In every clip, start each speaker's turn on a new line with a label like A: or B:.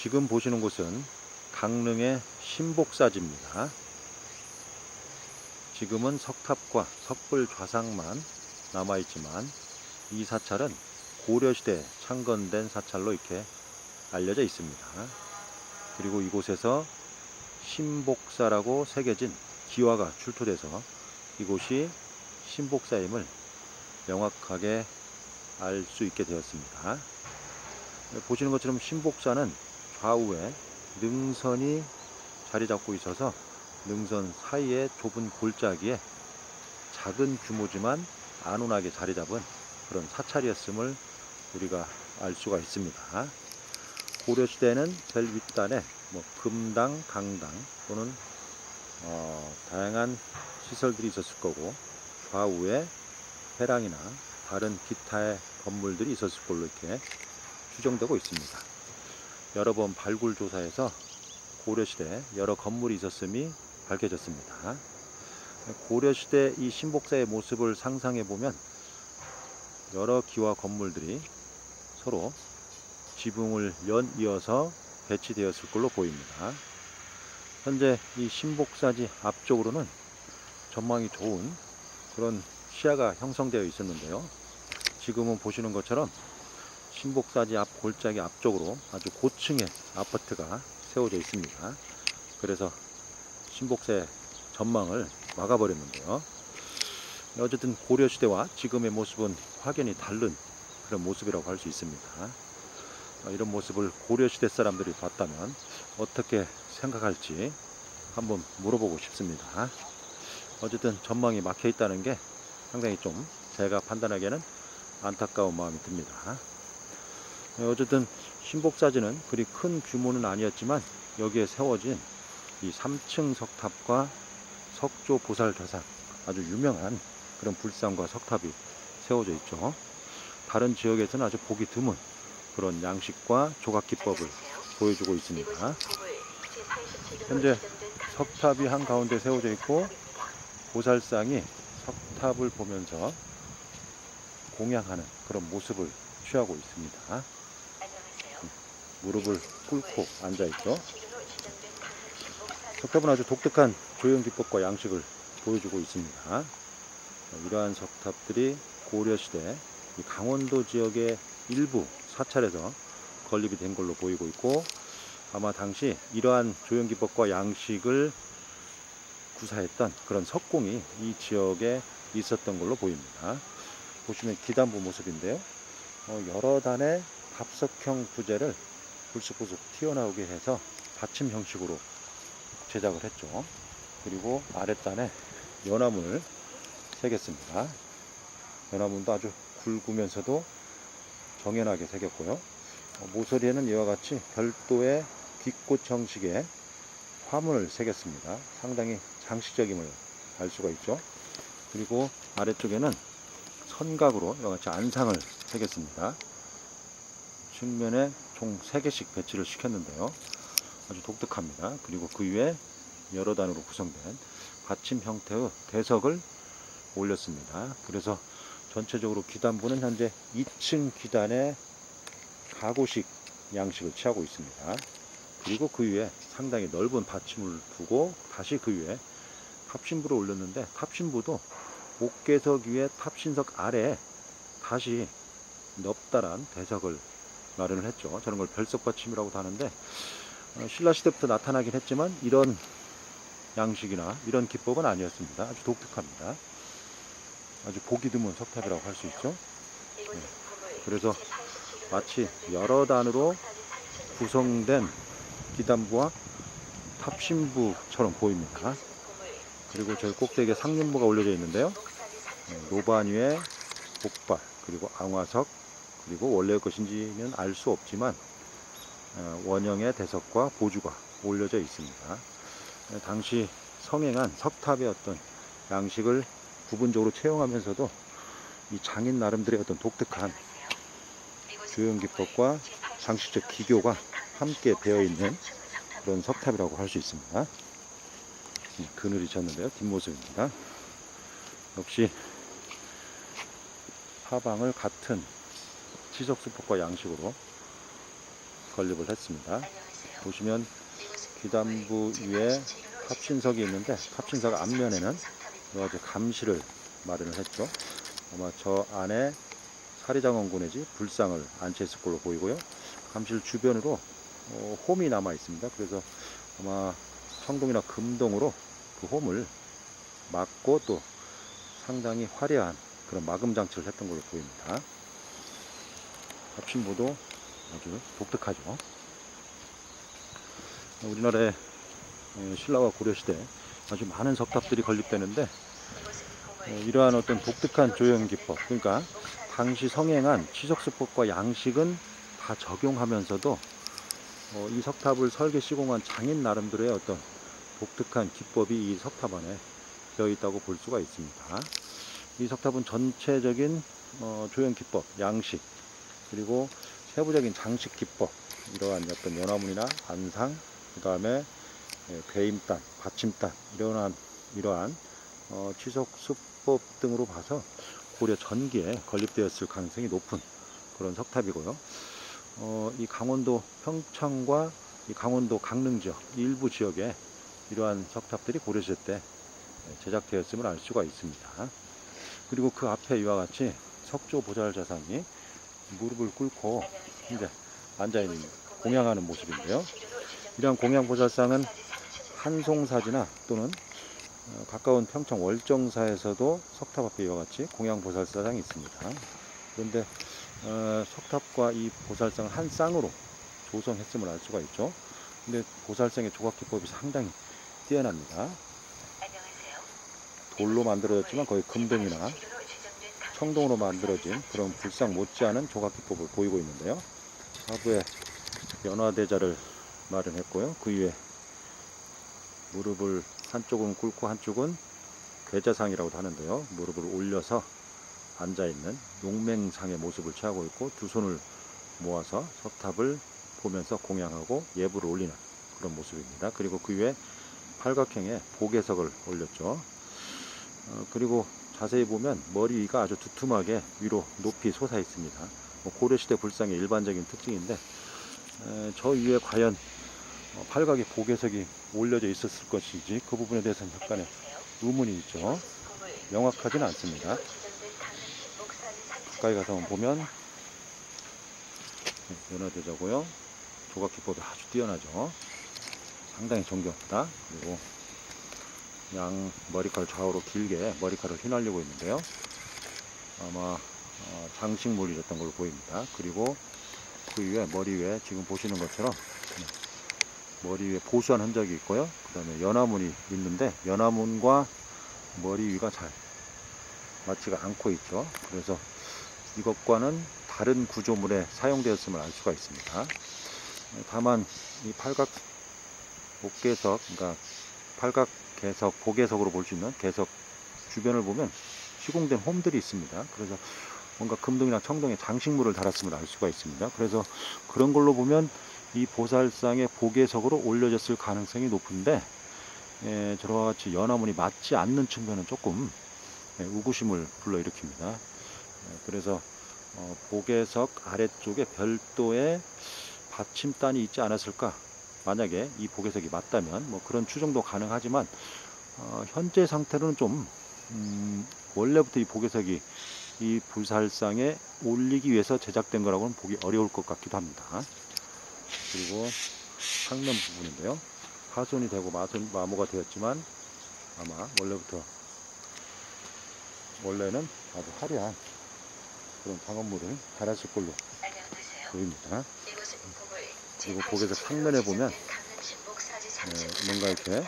A: 지금 보시는 곳은 강릉의 신복사지입니다. 지금은 석탑과 석불 좌상만 남아있지만 이 사찰은 고려시대 창건된 사찰로 이렇게 알려져 있습니다. 그리고 이곳에서 신복사라고 새겨진 기와가 출토돼서 이곳이 신복사임을 명확하게 알 수 있게 되었습니다. 보시는 것처럼 신복사는 좌우에 능선이 자리 잡고 있어서 능선 사이에 좁은 골짜기에 작은 규모지만 안온하게 자리 잡은 그런 사찰이었음을 우리가 알 수가 있습니다. 고려시대는 제일 윗단에 뭐 금당, 강당 또는 어, 다양한 시설들이 있었을 거고 좌우에 회랑이나 다른 기타의 건물들이 있었을 걸로 이렇게 추정되고 있습니다. 여러 번 발굴 조사에서 고려시대 여러 건물이 있었음이 밝혀졌습니다. 고려시대 이 신복사의 모습을 상상해 보면 여러 기와 건물들이 서로 지붕을 연 이어서 배치되었을 걸로 보입니다. 현재 이 신복사지 앞쪽으로는 전망이 좋은 그런 시야가 형성되어 있었는데요. 지금은 보시는 것처럼 신복사지 앞 골짜기 앞쪽으로 아주 고층의 아파트가 세워져 있습니다. 그래서 신복사의 전망을 막아버렸는데요. 어쨌든 고려시대와 지금의 모습은 확연히 다른 그런 모습이라고 할 수 있습니다. 어, 이런 모습을 고려시대 사람들이 봤다면 어떻게 생각할지 한번 물어보고 싶습니다. 어쨌든 전망이 막혀 있다는 게 상당히 좀 제가 판단하기에는 안타까운 마음이 듭니다. 어, 어쨌든 신복사지는 그리 큰 규모는 아니었지만 여기에 세워진 이 3층 석탑과 석조 보살 좌상 아주 유명한 그런 불상과 석탑이 세워져 있죠. 다른 지역에서는 아주 보기 드문 그런 양식과 조각 기법을 보여주고 있습니다. 현재 석탑이 한 가운데 세워져 있고 보살상이 석탑을 보면서 공양하는 그런 모습을 취하고 있습니다. 무릎을 꿇고 앉아 있죠. 석탑은 아주 독특한 조형 기법과 양식을 보여주고 있습니다. 이러한 석탑들이 고려시대 이 강원도 지역의 일부 사찰에서 건립이 된 걸로 보이고 있고 아마 당시 이러한 조형 기법과 양식을 구사했던 그런 석공이 이 지역에 있었던 걸로 보입니다. 보시면 기단부 모습인데요. 어, 여러 단의 갑석형 부재를 불쑥불쑥 튀어나오게 해서 받침 형식으로 제작을 했죠. 그리고 아랫단에 연화문을 새겼습니다. 연화문도 아주 굵으면서도 정연하게 새겼고요. 어, 모서리에는 이와 같이 별도의 귓꽃 형식의 화문을 새겼습니다. 상당히 장식적임을 알 수가 있죠. 그리고 아래쪽에는 선각으로 이와 같이 안상을 새겼습니다. 측면에 총 3개씩 배치를 시켰는데요. 아주 독특합니다. 그리고 그 위에 여러 단으로 구성된 받침 형태의 대석을 올렸습니다. 그래서 전체적으로 기단부는 현재 2층 기단의 가구식 양식을 취하고 있습니다. 그리고 그 위에 상당히 넓은 받침을 두고 다시 그 위에 탑신부를 올렸는데 탑신부도 옥계석 위에 탑신석 아래에 다시 넓다란 대석을 마련을 했죠. 저런 걸 별석받침이라고도 하는데 어, 신라 시대부터 나타나긴 했지만 이런 양식이나 이런 기법은 아니었습니다. 아주 독특합니다. 아주 보기 드문 석탑이라고 할 수 있죠. 네. 그래서 마치 여러 단으로 구성된 기단부와 탑신부처럼 보입니다. 그리고 저희 꼭대기에 상륜부가 올려져 있는데요. 네, 노반 위에 복발 그리고 앙화석 그리고 원래 것인지는 알 수 없지만 어, 원형의 대석과 보주가 올려져 있습니다. 네, 당시 성행한 석탑의 어떤 양식을 부분적으로 채용하면서도 이 장인 나름대로의 어떤 독특한 교형 기법과 장식적 기교가 함께 배어 있는 그런 석탑이라고 할 수 있습니다. 네, 그늘이 졌는데요. 뒷모습입니다. 역시 사방을 같은 지석수법과 양식으로 건립을 했습니다. 보시면 귀단부 위에 탑신석이 있는데 탑신석 앞면에는 여러 가지 감시를 마련을 했죠. 아마 저 안에 사리장원고 내지 불상을 안치했을 걸로 보이고요. 감실 주변으로 어, 홈이 남아 있습니다. 그래서 아마 청동이나 금동으로 그 홈을 막고 또 상당히 화려한 그런 마금 장치를 했던 걸로 보입니다. 합신부도 아주 독특하죠. 우리나라의 에, 신라와 고려시대 아주 많은 석탑들이 건립되는데 에, 이러한 어떤 독특한 조형 기법, 그러니까 당시 성행한 취석수법과 양식은 다 적용하면서도 어, 이 석탑을 설계 시공한 장인 나름대로의 어떤 독특한 기법이 이 석탑 안에 되어 있다고 볼 수가 있습니다. 이 석탑은 전체적인 어, 조형 기법, 양식, 그리고 세부적인 장식 기법, 이러한 어떤 연화문이나 안상, 그 다음에 배임단, 받침단, 이러한, 이러한 어, 취속 수법 등으로 봐서 고려 전기에 건립되었을 가능성이 높은 그런 석탑이고요. 어, 이 강원도 평창과 이 강원도 강릉 지역 일부 지역에 이러한 석탑들이 고려시대 때 제작되었음을 알 수가 있습니다. 그리고 그 앞에 이와 같이 석조 보살자상이 무릎을 꿇고 이제 앉아 있는 공양하는 모습인데요. 이러한 공양 보살상은 한송사지나 또는 어, 가까운 평창 월정사에서도 석탑 앞에 이와 같이 공양 보살사상이 있습니다. 그런데 어, 석탑과 이 보살상을 한 쌍으로 조성했음을 알 수가 있죠. 근데 보살상의 조각 기법이 상당히 뛰어납니다. 돌로 만들어졌지만 거의 금동이나 청동으로 만들어진 그런 불상 못지않은 조각 기법을 보이고 있는데요. 하부에 연화대자를 마련했고요. 그 위에 무릎을 한쪽은 꿇고 한쪽은 괴자상이라고도 하는데요. 무릎을 올려서 앉아 있는 용맹상의 모습을 취하고 있고 두 손을 모아서 석탑을 보면서 공양하고 예불을 올리는 그런 모습입니다. 그리고 그 위에 팔각형의 보계석을 올렸죠. 어, 그리고 자세히 보면 머리 위가 아주 두툼하게 위로 높이 솟아 있습니다. 뭐 고려시대 불상의 일반적인 특징인데 에, 저 위에 과연 어, 팔각의 보계석이 올려져 있었을 것인지 그 부분에 대해서는 약간의 의문이 있죠. 명확하지는 않습니다. 가까이 가서 보면 네, 연화되자고요. 조각 기법이 아주 뛰어나죠. 상당히 정교합니다. 그리고 양 머리카락 좌우로 길게 머리카락을 휘날리고 있는데요. 아마 어, 장식물이었던 걸로 보입니다. 그리고 그 위에 머리 위에 지금 보시는 것처럼 네, 머리 위에 보수한 흔적이 있고요. 그 다음에 연화문이 있는데 연화문과 머리 위가 잘 맞지가 않고 있죠. 그래서 이것과는 다른 구조물에 사용되었음을 알 수가 있습니다. 다만 이 팔각 복개석, 그러니까 팔각 개석, 보개석으로 볼 수 있는 개석 주변을 보면 시공된 홈들이 있습니다. 그래서 뭔가 금동이나 청동에 장식물을 달았음을 알 수가 있습니다. 그래서 그런 걸로 보면 이 보살상의 보개석으로 올려졌을 가능성이 높은데 에, 저와 같이 연화문이 맞지 않는 측면은 조금 에, 우구심을 불러일으킵니다. 에, 그래서 어, 보개석 아래쪽에 별도의 받침단이 있지 않았을까? 만약에 이 보개석이 맞다면 뭐 그런 추정도 가능하지만 어, 현재 상태로는 좀 음, 원래부터 이 보개석이 이 불살상에 올리기 위해서 제작된 거라고는 보기 어려울 것 같기도 합니다. 그리고 상면 부분인데요. 하손이 되고 마손, 마모가 되었지만 아마 원래부터 원래는 아주 화려한 그런 강원물을 달았을 걸로 보입니다. 그리고 거기서 상면에 보면 네, 뭔가 이렇게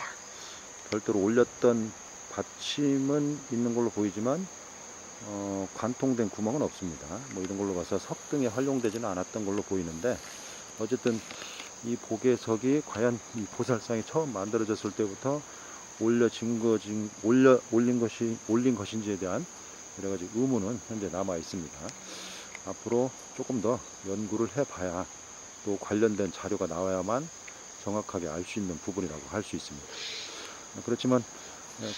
A: 별도로 올렸던 받침은 있는 걸로 보이지만 어, 관통된 구멍은 없습니다. 뭐 이런 걸로 봐서 석 등에 활용되지는 않았던 걸로 보이는데 어쨌든 이 보개석이 과연 이 보살상이 처음 만들어졌을 때부터 올려진 거진 올려 올린 것이 올린 것인지에 대한 여러 가지 의문은 현재 남아 있습니다. 앞으로 조금 더 연구를 해봐야 또 관련된 자료가 나와야만 정확하게 알 수 있는 부분이라고 할 수 있습니다. 그렇지만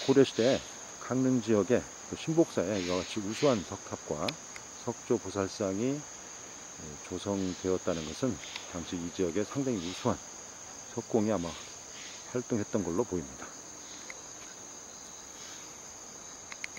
A: 고려시대 강릉 지역의 그 신복사에 이와 같이 우수한 석탑과 석조 보살상이 조성되었다는 것은 당시 이 지역에 상당히 우수한 석공이 아마 활동했던 걸로 보입니다.